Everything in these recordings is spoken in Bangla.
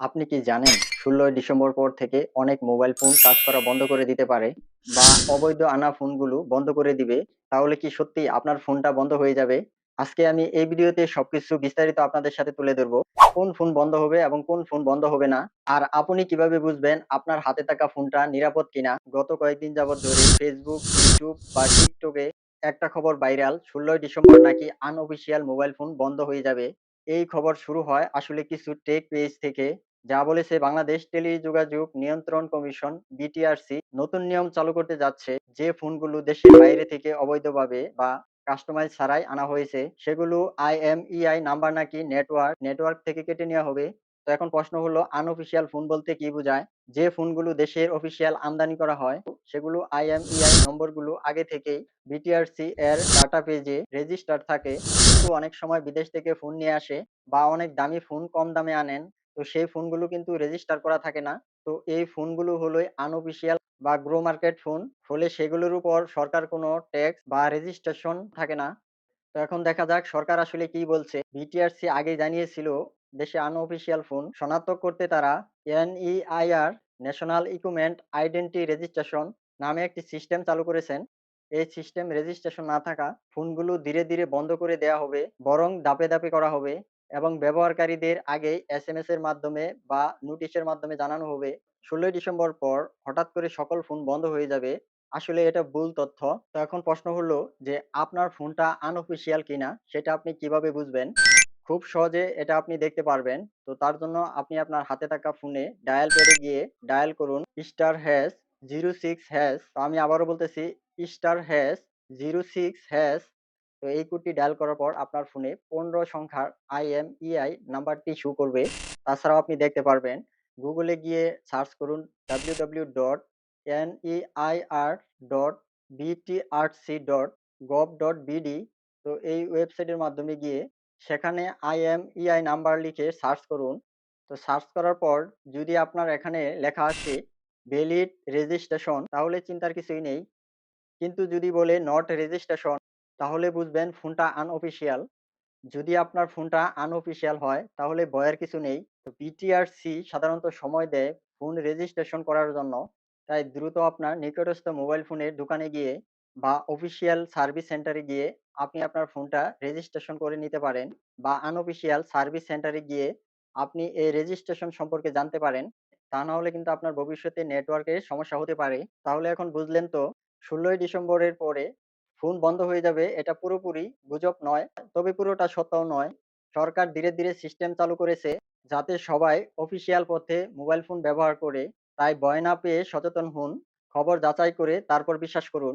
আপনি কি জানেন, ষোলোই ডিসেম্বর পর থেকে অনেক মোবাইল ফোন কাজ করা বন্ধ করে দিতে পারে বা অবৈধ আনা ফোনগুলো বন্ধ করে দিবে? তাহলে কি সত্যি আপনার ফোনটা বন্ধ হয়ে যাবে? আজকে আমি এই ভিডিওতে সবকিছু বিস্তারিত আপনাদের সাথে তুলে ধরবো। কোন ফোন বন্ধ হবে এবং কোন ফোন বন্ধ হবে না? আর আপনি কীভাবে বুঝবেন আপনার হাতে থাকা ফোনটা নিরাপদ কিনা? গত কয়েকদিন যাবৎ ধরে ফেসবুক ইউটিউব বা টিকটকে একটা খবর ভাইরাল ষোলোই ডিসেম্বর নাকি আনঅফিসিয়াল মোবাইল ফোন বন্ধ হয়ে যাবে? এই খবর শুরু হয় আসলে কিছু টেক পেজ থেকে। যা বলেছে বাংলাদেশ টেলিযোগাযোগ নিয়ন্ত্রণ কমিশন, বিটিআরসি। নতুন নিয়ম চালু করতে যাচ্ছে, যে ফোনগুলো দেশের বাইরে থেকে অবৈধভাবে বা কাস্টমাইজ ছাড়াই আনা হয়েছে, সেগুলো আইএমইআই নাম্বার নাকি নেটওয়ার্ক নেটওয়ার্ক থেকে কেটে নেওয়া হবে? তো এখন প্রশ্ন হলো আনঅফিসিয়াল ফোন বলতে কি বোঝায়? যে ফোনগুলো দেশের অফিসিয়াল আমদানি করা হয়, সেগুলো আইএমইআই নম্বরগুলো আগে থেকেই বিটিআরসি এর ডাটা পেজে রেজিস্টার থাকে। কিন্তু অনেক সময় বিদেশ থেকে ফোন নিয়ে আসে বা অনেক দামি ফোন কম দামে আনেন। তো সেই ফোনগুলো কিন্তু রেজিস্টার করা থাকে না। তো এই ফোনগুলো হলো আনঅফিসিয়াল বা গ্রো মার্কেট ফোন ফলে সেগুলোর উপর সরকার কোনো ট্যাক্স বা রেজিস্ট্রেশন থাকে না। তো এখন দেখা যাক সরকার আসলে কি বলছে। বিটিআরসি আগে জানিয়েছিল দেশে আনঅফিসিয়াল ফোন শনাক্ত করতে তারা NEIR national equipment identity registration নামে একটি সিস্টেম চালু করেছেন। এই সিস্টেম রেজিস্ট্রেশন না থাকা ফোনগুলো ধীরে ধীরে বন্ধ করে দেওয়া হবে, বরং ধাপে ধাপে করা হবে। এবং ব্যবহারকারীদের আগেই এসএমএস এর মাধ্যমে বা নোটিশের মাধ্যমে জানানো হবে। ষোলোই ডিসেম্বর পর হঠাৎ করে সকল ফোন বন্ধ হয়ে যাবে। আসলে এটা ভুল তথ্য। তো এখন প্রশ্ন হলো যে, আপনার ফোনটা আনঅফিসিয়াল কিনা, সেটা আপনি কীভাবে বুঝবেন? খুব সহজে এটা আপনি দেখতে পারবেন। তো তার জন্য আপনি আপনার হাতে থাকা ফোনে ডায়াল প্যাডে গিয়ে ডায়াল করুন star hash zero six hash তো আমি আবারও বলতেছি star hash zero six hash তো এই কোডটি ডায়াল করার পর আপনার ফোনে পনেরো সংখ্যার আইএমইআই নাম্বারটি শো করবে। তাছাড়াও আপনি দেখতে পারবেন, গুগলে গিয়ে সার্চ করুন W W dot NEIR dot BTRC dot gov dot BD তো এই ওয়েবসাইটের মাধ্যমে গিয়ে সেখানে আইএমইআই নাম্বার লিখে সার্চ করুন। তো সার্চ করার পর যদি আপনার এখানে লেখা আছে ভ্যালিড রেজিস্ট্রেশন তাহলে চিন্তার কিছুই নেই। কিন্তু যদি বলে নট রেজিস্ট্রেশন তাহলে বুঝবেন ফোনটা আনঅফিসিয়াল যদি আপনার ফোনটা আনঅফিসিয়াল হয়, তাহলে ভয়ের কিছু নেই। তো বিটিআরসি সাধারণত সময় দেয় ফোন রেজিস্ট্রেশন করার জন্য। তাই দ্রুত আপনার নিকটস্থ মোবাইল ফোনের দোকানে গিয়ে বা অফিসিয়াল সার্ভিস সেন্টারে গিয়ে আপনি আপনার ফোনটা রেজিস্ট্রেশন করে নিতে পারেন বা আনঅফিসিয়াল সার্ভিস সেন্টারে গিয়ে আপনি এই রেজিস্ট্রেশন সম্পর্কে জানতে পারেন। তা না হলে কিন্তু আপনার ভবিষ্যতে নেটওয়ার্কের সমস্যা হতে পারে। তাহলে এখন বুঝলেন তো, ষোলোই ডিসেম্বরের পরে ফোন বন্ধ হয়ে যাবে, এটা পুরোপুরি গুজব নয়। তবে পুরোটা সত্যও নয়। সরকার ধীরে ধীরে সিস্টেম চালু করেছে, যাতে সবাই অফিসিয়াল পথে মোবাইল ফোন ব্যবহার করে। তাই ভয় না পেয়ে সচেতন হন, খবর যাচাই করে তারপর বিশ্বাস করুন।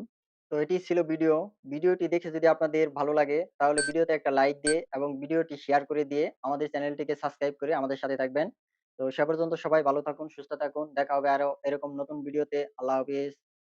তো এটি ছিল ভিডিও। ভিডিওটি দেখে যদি আপনাদের ভালো লাগে, তাহলে ভিডিওতে একটা লাইক দিয়ে এবং ভিডিওটি শেয়ার করে দিয়ে আমাদের চ্যানেলটিকে সাবস্ক্রাইব করে আমাদের সাথে থাকবেন। তো সে পর্যন্ত সবাই ভালো থাকুন, সুস্থ থাকুন। দেখা হবে আরও এরকম নতুন ভিডিওতে। আল্লাহ হাফিজ।